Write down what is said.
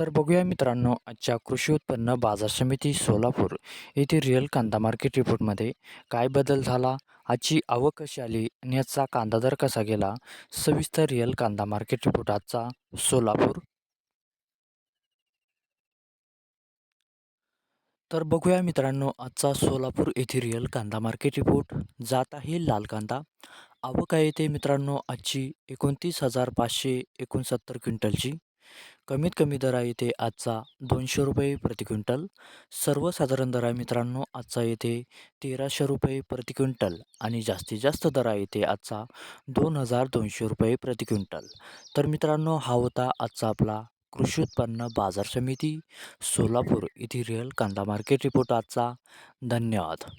तर बघूया मित्रांनो आजच्या कृषी उत्पन्न बाजार समिती सोलापूर येथे रिअल कांदा मार्केट रिपोर्टमध्ये काय बदल झाला आजची आवक कशी आली आणि याचा कांदा दर कसा गेला सविस्तर रिअल कांदा मार्केट रिपोर्ट आजचा सोलापूर. तर बघूया मित्रांनो आजचा सोलापूर येथे रिअल कांदा मार्केट रिपोर्ट जात आहे लाल कांदा. आवक आहे ते मित्रांनो आजची एकोणतीस हजार पाचशे एकोणसत्तर क्विंटलची. कमीत कमी दर आहे इथे आजचा दोनशे रुपये प्रति क्विंटल. सर्वसाधारण दर आहे मित्रांनो आजचा येथे तेराशे रुपये प्रति क्विंटल आणि जास्तीत जास्त दर आहे इथे आजचा दोन हजार दोनशे रुपये प्रति क्विंटल. तर मित्रांनो हा होता आजचा आपला कृषी उत्पन्न बाजार समिती सोलापूर इथे रिअल कांदा मार्केट रिपोर्ट आजचा. धन्यवाद.